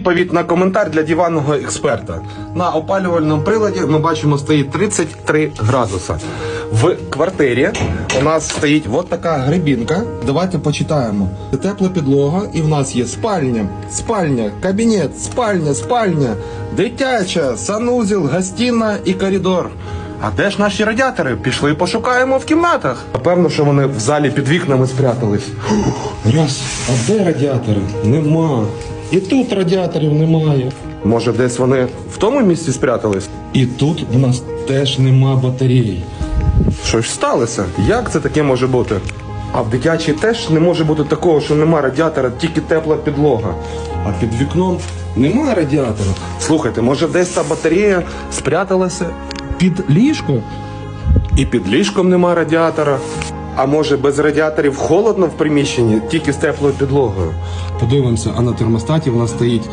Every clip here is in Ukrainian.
Відповідь на коментар для диванного експерта. На опалювальному приладі ми бачимо стоїть 33 градуса. В квартирі у нас стоїть от така грибінка. Давайте почитаємо. Це Тепла підлога, і в нас є спальня, спальня, кабінет, спальня, спальня, дитяча, санузел, гостіна і коридор. А де ж наші радіатори? Пішли пошукаємо в кімнатах. Напевно, що вони в залі під вікнами спрятались. Раз, а де радіатори? Нема. І тут радіаторів немає. Може, десь вони в тому місці спрятались? І тут в нас теж нема батареї. Що ж сталося? Як це таке може бути? А в дитячій теж не може бути такого, що нема радіатора, тільки тепла підлога. А під вікном немає радіатора. Слухайте, може десь та батарея спряталася під ліжко? І під ліжком нема радіатора. А може без радіаторів холодно в приміщенні, тільки з теплою підлогою. Подивимося, а на термостаті в нас стоїть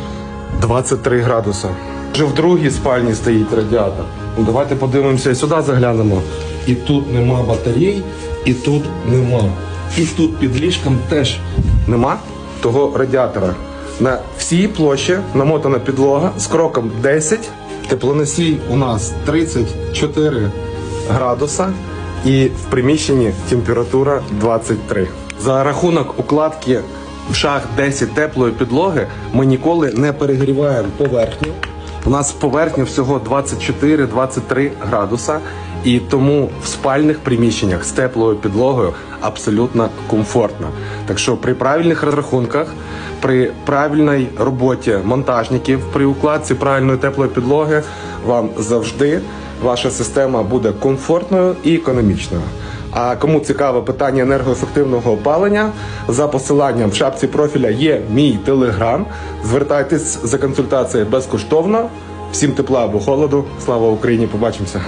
23 градуса. Вже в другій спальні стоїть радіатор. Ну, давайте подивимося і сюди заглянемо. І тут нема батарей, і тут нема. І тут під ліжком теж нема того радіатора. На всій площі намотана підлога з кроком 10. Теплоносій у нас 34 градуса і в приміщенні температура 23. За рахунок укладки в шах 10 теплої підлоги ми ніколи не перегріваємо поверхню. У нас поверхня всього 24-23 градуса, і тому в спальних приміщеннях з теплою підлогою абсолютно комфортно. Так що при правильних розрахунках, при правильній роботі монтажників, при укладці правильної теплої підлоги вам завжди ваша система буде комфортною і економічною. А кому цікаве питання енергоефективного опалення, за посиланням в шапці профіля є мій телеграм. Звертайтесь за консультацією безкоштовно. Всім тепла або холоду. Слава Україні! Побачимося!